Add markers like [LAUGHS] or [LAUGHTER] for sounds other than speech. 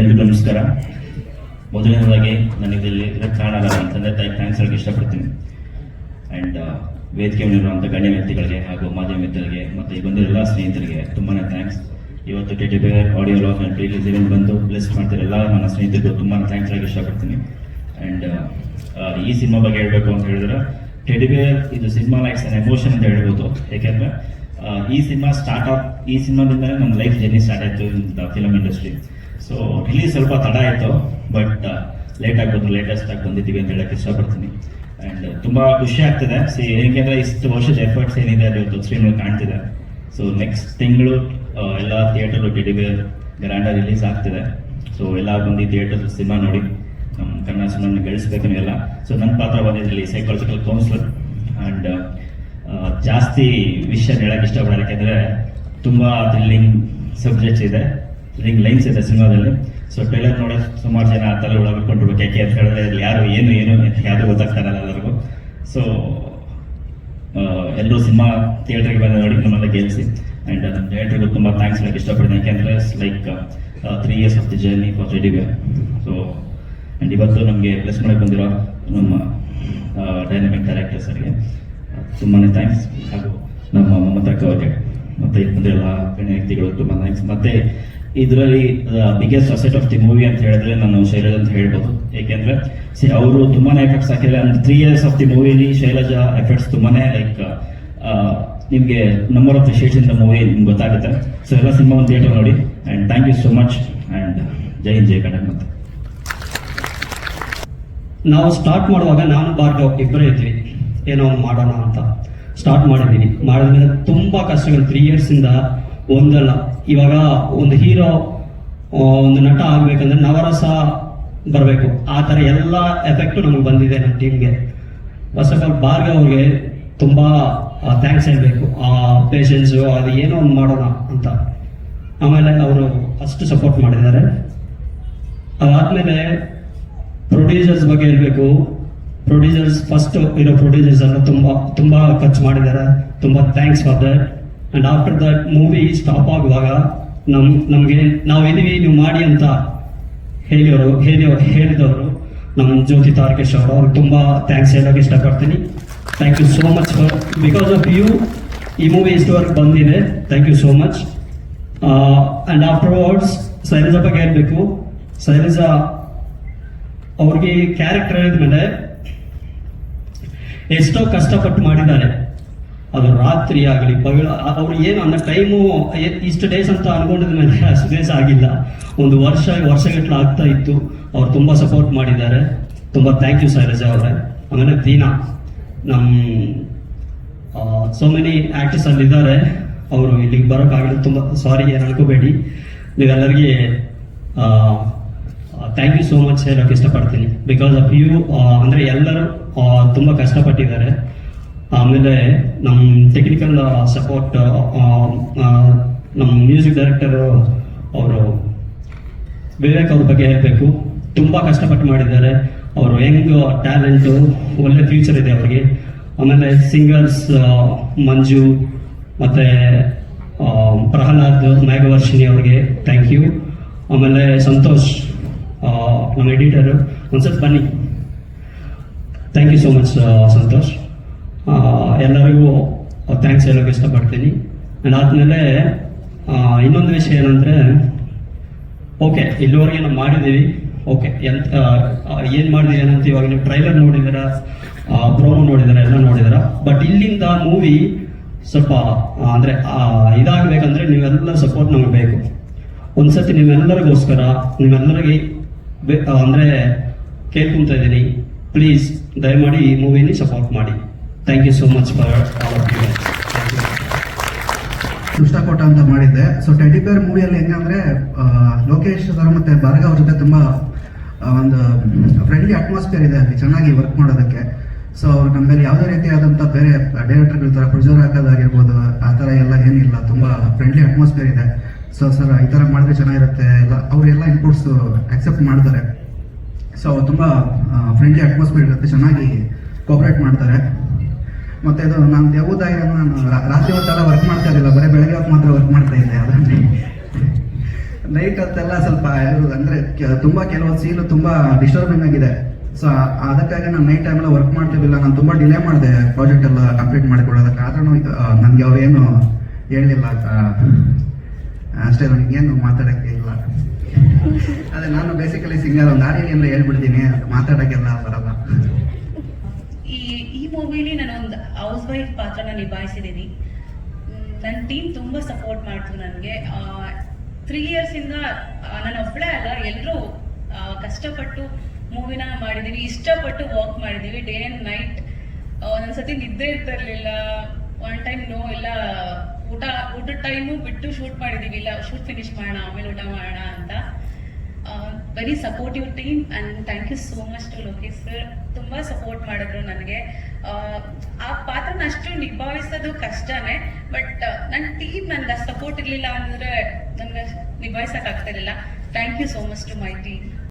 ಎಲ್ರಿಗೂ ನಮಸ್ಕಾರ. ಮೊದಲನೇದಾಗಿ ನನಗೆ ಇಲ್ಲಿ ಇದಕ್ಕೆ ಕಾರಣ ನನ್ನ ತಂದೆ ತಾಯಿ ಥ್ಯಾಂಕ್ಸ್ ಹೇಳಕ್ಕೆ ಇಷ್ಟಪಡ್ತೀನಿ. ಆ್ಯಂಡ್ ವೇದಿಕೆ ಮೇಲಿರುವಂಥ ಗಣ್ಯ ವ್ಯಕ್ತಿಗಳಿಗೆ ಹಾಗೂ ಮಾಧ್ಯಮ ಮಿತ್ರರಿಗೆ ಮತ್ತು ಈ ಬಂದಿರೋ ಎಲ್ಲ ಸ್ನೇಹಿತರಿಗೆ ತುಂಬಾ ಥ್ಯಾಂಕ್ಸ್ ಇವತ್ತು T T audio log and release event ಬಂದು ಬ್ಲೆಸ್ ಮಾಡ್ತಿರೋ ಎಲ್ಲ ನನ್ನ ಸ್ನೇಹಿತರಿಗೂ ತುಂಬಾ ಥ್ಯಾಂಕ್ಸ್ ಹೇಳಕ್ಕೆ ಇಷ್ಟಪಡ್ತೀನಿ. ಆ್ಯಂಡ್ ಈ ಸಿನಿಮಾ ಬಗ್ಗೆ ಹೇಳಬೇಕು ಅಂತ ಹೇಳಿದ್ರೆ ಟೆಡಿ ಬೇರ್ ಇದು ಸಿನಿಮಾ ಲೈಕ್ಸ್ ಅನ್ ಎಮೋಷನ್ ಅಂತ ಹೇಳ್ಬೋದು. ಯಾಕೆಂದ್ರೆ ಈ ಸಿನಿಮಾ ಸ್ಟಾರ್ಟ್ ಆಫ್ ಈ ಸಿನಿಮಾದಿಂದಲೇ ನಮ್ಮ ಲೈಫ್ ಜರ್ನಿ ಸ್ಟಾರ್ಟ್ ಆಯಿತು ಫಿಲಮ್ ಇಂಡಸ್ಟ್ರಿ ಸೊ ರಿಲೀಸ್ ಸ್ವಲ್ಪ ತಡ ಆಯಿತು ಬಟ್ ಲೇಟ್ ಬಂದು ಲೇಟೆಸ್ಟ್ ಆಗಿ ಬಂದಿದ್ದೀವಿ ಅಂತ ಹೇಳಕ್ಕೆ ಇಷ್ಟಪಡ್ತೀನಿ. ಆ್ಯಂಡ್ ತುಂಬ ಖುಷಿ ಆಗ್ತಿದೆ. ಸಿ ಏಕೆಂದರೆ ಇಷ್ಟು ವರ್ಷದ ಎಫರ್ಟ್ಸ್ ಏನಿದೆ ಅದು ಇವತ್ತು ಕಾಣ್ತಿದೆ. ಸೊ ನೆಕ್ಸ್ಟ್ ತಿಂಗಳು ಎಲ್ಲ ಥಿಯೇಟರ್ ಟಿಡಿಬೇರ್ ಗ್ರ್ಯಾಂಡ ರಿಲೀಸ್ ಆಗ್ತಿದೆ. ಸೊ ಎಲ್ಲ ಬಂದು ಥಿಯೇಟರ್ ಸಿನಿಮಾ ನೋಡಿ ನಮ್ಮ ಕನ್ನಡ ಸಿನಿಮಾನ ಗಳಿಸ್ಬೇಕು ನೀವೆಲ್ಲ ಸೊ ನನ್ನ ಪಾತ್ರ ಬಂದಿದ್ರಲ್ಲಿ ಸೈಕಾಲಜಿಕಲ್ ಕೌನ್ಸಿಲರ್ ಆ್ಯಂಡ್ ಜಾಸ್ತಿ ವಿಷಯ ಹೇಳಕ್ಕೆ ಇಷ್ಟಪಡೋದಕ್ಕೆ ಯಾಕೆಂದರೆ ತುಂಬ ಥ್ರಿಲ್ಲಿಂಗ್ ಸಬ್ಜೆಕ್ಟ್ಸ್ ಇದೆ. ಥ್ರಿಲ್ಲಿಂಗ್ ಲೈನ್ಸ್ ಇದೆ ಸಿನಿಮಾದಲ್ಲಿ. ಸೊ ಟ್ರೈಲರ್ ನೋಡಿ, ಸುಮಾರು ಜನ ತಲೆ ಒಳಗೆ ಯಾಕೆ ಅಂತ ಹೇಳಿದ್ರೆ ಯಾರು ಏನು ಏನು ಯಾರು ಗೊತ್ತಾಗ್ತಾರಲ್ಲ ಎಲ್ಲರಿಗೂ. ಸೊ ಎಲ್ಲರೂ ಸಿನಿಮಾ ಥಿಯೇಟ್ರಿಗೆ ಬಂದು ನೋಡಿ ನಮ್ಮನ್ನ ಗೆಲ್ಲಿಸಿ ಆ್ಯಂಡ್ ನಮ್ಮ ಥಿಯೇಟ್ರಿಗೂ ತುಂಬ ಥ್ಯಾಂಕ್ಸ್ ಹೇಳಕ್ಕೆ ಇಷ್ಟಪಡ್ತೀನಿ. ಯಾಕೆಂದರೆ like three years of the journey for ರೆಡಿವೆ so and ಇವತ್ತು ನಮಗೆ ಪ್ಲಸ್ ಮಾಡಕ್ಕೆ ಬಂದಿರೋ ನಮ್ಮ ಡೈನಮಿಕ್ ಡೈರೆಕ್ಟರ್ ಸರ್ಗೆ ತುಂಬಾ ಥ್ಯಾಂಕ್ಸ್ ಹಾಗೂ ನಮ್ಮ ಮಮತಾ ಅವರಿಗೆ ಮತ್ತು ಬಂದಿರೋ ಗಣ್ಯ ವ್ಯಕ್ತಿಗಳು ತುಂಬ ಥ್ಯಾಂಕ್ಸ್ ಮತ್ತು ಇದರಲ್ಲಿ biggest asset of the movie ಅಂತ ಹೇಳಿದ್ರೆ ನಾನು ಶೈಲಜ್ ಅಂತ ಹೇಳ್ಬೋದು. ಏಕೆಂದರೆ, ಸಿ, ಅವರು ತುಂಬಾ ಎಫೆಕ್ಟ್ಸ್ ಹಾಕಿದ್ದಾರೆ. ಅಂದ್ರೆ ತ್ರೀ ಇಯರ್ಸ್ ಆಫ್ ದಿ ಮೂವಿಲಿ ಶೈಲಜಾ ಎಫೆಕ್ಟ್ಸ್ ತುಂಬಾ ಲೈಕ್ ನಿಮಗೆ number of the in the movie ನಿಮ್ಗೆ ಗೊತ್ತಾಗುತ್ತೆ. ಸೊ ಎಲ್ಲ ಸಿನಿಮಾ ಒಂದು ಥಿಯೇಟರ್ ನೋಡಿ. And thank you so much and ಜೈ ಹಿಂದ್, ಜೈ ಕನ್ನಡ ಮತ್ತು. ನಾವು ಸ್ಟಾರ್ಟ್ ಮಾಡುವಾಗ ನಾನು, ಭಾರ್ಗವ್ ಇಬ್ಬರೇ ಇದ್ವಿ. ಏನೋ ಮಾಡೋಣ ಅಂತ. ಸ್ಟಾರ್ಟ್ ಮಾಡಿದ್ದೀನಿ ಮಾಡಿದ್ಮೇಲೆ ತುಂಬ ಕಷ್ಟಗಳು. ತ್ರೀ ಇಯರ್ಸಿಂದ ಒಂದಲ್ಲ. ಇವಾಗ ಒಂದು ಹೀರೋ ಒಂದು ನಟ ಆಗ್ಬೇಕಂದ್ರೆ ನವರಸ ಬರಬೇಕು. ಆ ಥರ ಎಲ್ಲ ಎಫೆಕ್ಟು ನಮಗೆ ಬಂದಿದೆ ನಮ್ಮ ಟೀಮ್ಗೆ ಫಸ್ಟ್ ಆಫ್ ಆಲ್ ಭಾರ್ಗವ್ ಅವ್ರಿಗೆ ತುಂಬ ಥ್ಯಾಂಕ್ಸ್ ಹೇಳಬೇಕು. ಆ ಪೇಷನ್ಸು ಅದು ಏನೋ ಒಂದು ಮಾಡೋಣ ಅಂತ. ಆಮೇಲೆ ಅವರು ಫಸ್ಟ್ ಸಪೋರ್ಟ್ ಮಾಡಿದ್ದಾರೆ. ಅದಾದಮೇಲೆ ಪ್ರೊಡ್ಯೂಸರ್ಸ್ ಬಗ್ಗೆ ಹೇಳಬೇಕು. ಪ್ರೊಡ್ಯೂಸರ್ಸ್ ಫಸ್ಟ್ ಇರೋ ಪ್ರೊಡ್ಯೂಸರ್ಸ್ ಎಲ್ಲ ತುಂಬ ತುಂಬ ಖರ್ಚು ಮಾಡಿದ್ದಾರೆ. ತುಂಬ thanks for that and after that movie stop ಆಗುವಾಗ ನಮ್, ನಮಗೆ ನಾವು ಇದೀವಿ ನೀವು ಮಾಡಿ ಅಂತ ಹೇಳಿಯವರು ಹೇಳಿಯವರು ಹೇಳಿದವರು ನಮ್ಮ ಜ್ಯೋತಿ ತಾರಕೇಶ್ ಅವರು. ಅವ್ರಿಗೆ ತುಂಬ ಥ್ಯಾಂಕ್ಸ್ ಹೇಳೋಕೆ ಇಷ್ಟಪಡ್ತೀನಿ. Thank you so much for because of you ಈ ಮೂವಿ ಇಷ್ಟವರೆಗೆ ಬಂದಿದೆ. Thank you so much and after words Shailaja ಬಗ್ಗೆ ಹೇಳಬೇಕು. ಶೈಲಜಾ ಅವ್ರಿಗೆ ಕ್ಯಾರೆಕ್ಟರ್ ಹೇಳಿದ್ಮೇಲೆ ಎಷ್ಟೋ ಕಷ್ಟಪಟ್ಟು ಮಾಡಿದ್ದಾರೆ. ಅದು ರಾತ್ರಿ ಆಗಲಿ ಪಗಳ ಅವ್ರು ಏನು ಅನ್ನೋ ಟೈಮು ಇಷ್ಟು ಡೇಸ್ ಅಂತ ಅನ್ಕೊಂಡಿದ ಮೇಲೆ [LAUGHS] ಅಷ್ಟು ಡೇಸ್ ಆಗಿಲ್ಲ. ಒಂದು ವರ್ಷ ವರ್ಷಗಟ್ಟಲೆ ಆಗ್ತಾ ಇತ್ತು. ಅವ್ರು ತುಂಬ ಸಪೋರ್ಟ್ ಮಾಡಿದ್ದಾರೆ. ತುಂಬ ಥ್ಯಾಂಕ್ ಯು ಶೈಲಜಾ ಅವರೇ. ಆಮೇಲೆ ದೀನಾ. ನಮ್ಮ ಸೋ ಮೆನಿ ಆ್ಯಕ್ಟರ್ಸ್ ಅಲ್ಲಿದ್ದಾರೆ. ಅವರು ಇಲ್ಲಿಗೆ ಬರೋಕ್ಕಾಗಲ್ಲ. ತುಂಬ ಸಾರಿ ಏನು ಅನ್ಕೋಬೇಡಿ. ನೀವೆಲ್ಲರಿಗೆ ಥ್ಯಾಂಕ್ ಯು ಸೋ ಮಚ್ ಹೇಳೋಕೆ ಇಷ್ಟಪಡ್ತೀನಿ. ಬಿಕಾಸ್ ಆಫ್ ಯು ಅಂದರೆ ಎಲ್ಲರೂ ತುಂಬ ಕಷ್ಟಪಟ್ಟಿದ್ದಾರೆ. ಆಮೇಲೆ ನಮ್ಮ ಟೆಕ್ನಿಕಲ್ ಸಪೋರ್ಟ್ ನಮ್ಮ ಮ್ಯೂಸಿಕ್ ಡೈರೆಕ್ಟರ್ ಅವರು ವಿವೇಕ್ ಅವ್ರ ಬಗ್ಗೆ ಹೇಳಬೇಕು. ತುಂಬ ಕಷ್ಟಪಟ್ಟು ಮಾಡಿದ್ದಾರೆ. ಅವರು ಹೆಂಗ್ ಟ್ಯಾಲೆಂಟು ಒಳ್ಳೆ ಫ್ಯೂಚರ್ ಇದೆ ಅವ್ರಿಗೆ. ಆಮೇಲೆ ಸಿಂಗರ್ಸ್ ಮಂಜು, ಮತ್ತು ಪ್ರಹ್ಲಾದ್, ಮೇಘವರ್ಷಿಣಿ ಅವ್ರಿಗೆ ಥ್ಯಾಂಕ್ ಯು ಆಮೇಲೆ ಸಂತೋಷ್ ನಮ್ಮ ಎಡಿಟರು ಒಂದ್ಸತಿ ಬನ್ನಿ. Thank you so much Santosh. ಎಲ್ಲರಿಗೂ ಥ್ಯಾಂಕ್ಸ್ ಹೇಳೋಕೆ ಇಷ್ಟಪಡ್ತೀನಿ. ಆದಮೇಲೆ ಇನ್ನೊಂದು ವಿಷಯ ಏನಂದರೆ ಓಕೆ ಇಲ್ಲಿವರೆಗೆ ನಾವು ಮಾಡಿದ್ದೀವಿ. ಓಕೆ ಎಂತ ಏನು ಮಾಡಿದೀವಿ ಏನಂತ ಇವಾಗ ನೀವು ಟ್ರೈಲರ್ ನೋಡಿದಾರ ಪ್ರೋಮೋ ನೋಡಿದಾರ ಎಲ್ಲ ನೋಡಿದಾರ ಬಟ್ ಇಲ್ಲಿಂದ ಮೂವಿ ಸ್ವಲ್ಪ ಅಂದರೆ ಇದಾಗಬೇಕಂದ್ರೆ ನೀವೆಲ್ಲ ಸಪೋರ್ಟ್ ನಮಗೆ ಬೇಕು. ಒಂದ್ಸತಿ ನೀವೆಲ್ಲರಿಗೋಸ್ಕರ ನೀವೆಲ್ಲರಿಗೆ ಬೆ- ಅಂದ್ರೆ ಕೇಳ್ಕೊಂತ ಇದ್ದೀನಿ. ಪ್ಲೀಸ್ ದಯಮಾಡಿ ಈ ಮೂವಿನ ಸಪೋರ್ಟ್ ಮಾಡಿ. Thank you so much for you ದುಷ್ಟಕೋಟ ಅಂತ ಮಾಡಿದ್ದೆ. ಸೊ ಟೆಡಿ ಬೇರ್ ಮೂವಿಯಲ್ಲಿ ಹೆಂಗಂದ್ರೆ ಲೋಕೇಶ್ ಸರ್ ಮತ್ತೆ ಬಾರ್ಗ ಅವ್ರ ಜೊತೆ ತುಂಬಾ ಒಂದು ಫ್ರೆಂಡ್ಲಿ ಅಟ್ಮಾಸ್ಫಿಯರ್ ಇದೆ ಅಲ್ಲಿ, ಚೆನ್ನಾಗಿ ವರ್ಕ್ ಮಾಡೋದಕ್ಕೆ. ಸೊ ನಮ್ಮ ಮೇಲೆ ಯಾವುದೇ ರೀತಿಯಾದಂಥ ಬೇರೆ ಡೈರೆಕ್ಟರ್ಗಳ ಥರ ಪ್ರೊಡ್ಯೂಸರ್ ಹಾಕೋದಾಗಿರ್ಬೋದು ಆ ಥರ ಎಲ್ಲ ಏನಿಲ್ಲ, ತುಂಬ ಫ್ರೆಂಡ್ಲಿ ಅಟ್ಮಾಸ್ಫಿಯರ್ ಇದೆ. ಸೊ ಸರ್ ಈ ಥರ ಮಾಡಿದ್ರೆ ಚೆನ್ನಾಗಿರುತ್ತೆ, ಎಲ್ಲ, ಅವರೆಲ್ಲ ಇನ್ಪುಟ್ಸ್ ಅಕ್ಸೆಪ್ಟ್ ಮಾಡ್ತಾರೆ. ಸೊ ತುಂಬ ಫ್ರೆಂಡ್ಲಿ ಅಟ್ಮಾಸ್ಫಿಯರ್ ಇರುತ್ತೆ, ಚೆನ್ನಾಗಿ ಕೋಆಪರೇಟ್ ಮಾಡ್ತಾರೆ. ಮತ್ತೆ ಅದು ನಾನು ಯಾವುದಾಗಿ ನಾನು ರಾತ್ರಿ ಹೊತ್ತೆಲ್ಲ ವರ್ಕ್ ಮಾಡ್ತಾ ಇರಲಿಲ್ಲ. ಬರೀ ಬೆಳಗ್ಗೆ ಹೊತ್ತು ಮಾತ್ರ ವರ್ಕ್ ಮಾಡ್ತಾ ಇದ್ದೆ. ಅದನ್ನೇ. ನೈಟ್ ಹೊತ್ತೆಲ್ಲ ಸ್ವಲ್ಪ ಅಂದರೆ ತುಂಬಾ ಕೆಲವೊಂದು ಸೀನು ತುಂಬಾ ಡಿಸ್ಟರ್ಬಿಂಗ್ ಆಗಿದೆ. ಸೊ ಅದಕ್ಕಾಗಿ ನಾನು ನೈಟ್ ಟೈಮೆಲ್ಲ ವರ್ಕ್ ಮಾಡ್ತಿರ್ಲಿಲ್ಲ. ನಾನು ತುಂಬಾ ಡಿಲೇ ಮಾಡಿದೆ ಪ್ರಾಜೆಕ್ಟ್ ಎಲ್ಲ ಕಂಪ್ಲೀಟ್ ಮಾಡಿಕೊಳ್ಳೋದಕ್ಕೆ. ಆದ್ರೂ ನನಗೆ ಅವೇನು ಹೇಳಲಿಲ್ಲ ಅಷ್ಟೇ ನನಗೇನು ಮಾತಾಡೋಕ್ಕೆ ಇಲ್ಲ. ಅದೇ ನಾನು ಬೇಸಿಕಲಿ ಸಿಂಗರ್ ಒಂದು ಅಂದ್ರೆ ಹೇಳ್ಬಿಡ್ತೀನಿ. ಮಾತಾಡೋಕ್ಕೆಲ್ಲ ಬರಲ್ಲ. ಈ ಮೂವಿಲಿ ನಾನು ಹೌಸ್ ವೈಫ್ ಪಾತ್ರನ ನಿಭಾಯಿಸಿದ್ದೀನಿ ನನ್ನ ಟೀಮ್ ತುಂಬ ಸಪೋರ್ಟ್ ಮಾಡ್ತು ನನಗೆ. ತ್ರೀ ಇಯರ್ಸಿಂದ ನಾನು ಒಬ್ಬಳೇ ಅಲ್ಲ ಎಲ್ಲರೂ ಕಷ್ಟಪಟ್ಟು ಮೂವಿನ ಮಾಡಿದ್ದೀವಿ ಇಷ್ಟಪಟ್ಟು ವಾಕ್ ಮಾಡಿದ್ದೀವಿ ಡೇ ಆ್ಯಂಡ್ ನೈಟ್ ಒಂದೊಂದ್ಸತಿ ನಿದ್ದೆ ಇರ್ತಿರ್ಲಿಲ್ಲ. ಒನ್ ಟೈಮ್ ನೋ ಇಲ್ಲ, ಊಟ, ಊಟದ ಟೈಮು ಬಿಟ್ಟು ಶೂಟ್ ಮಾಡಿದ್ದೀವಿ ಇಲ್ಲ ಶೂಟ್ ಫಿನಿಶ್ ಮಾಡೋಣ, ಆಮೇಲೆ ಊಟ ಮಾಡೋಣ ಅಂತ. Very supportive team and thank you so much to Lokesh sir ತುಂಬ ಸಪೋರ್ಟ್ ಮಾಡಿದ್ರು ನನಗೆ. ಆ ಪಾತ್ರನ ಅಷ್ಟು ನಿಭಾಯಿಸೋದು ಕಷ್ಟನೇ ಬಟ್ ನನ್ನ ಟೀಮ್ ನನ್ನ ಸಪೋರ್ಟ್ ಇರಲಿಲ್ಲ ನನ್ನ ನಿಭಾಯಿಸಕ್ ಆಗ್ತಿರ್ಲಿಲ್ಲ thank you so much to my team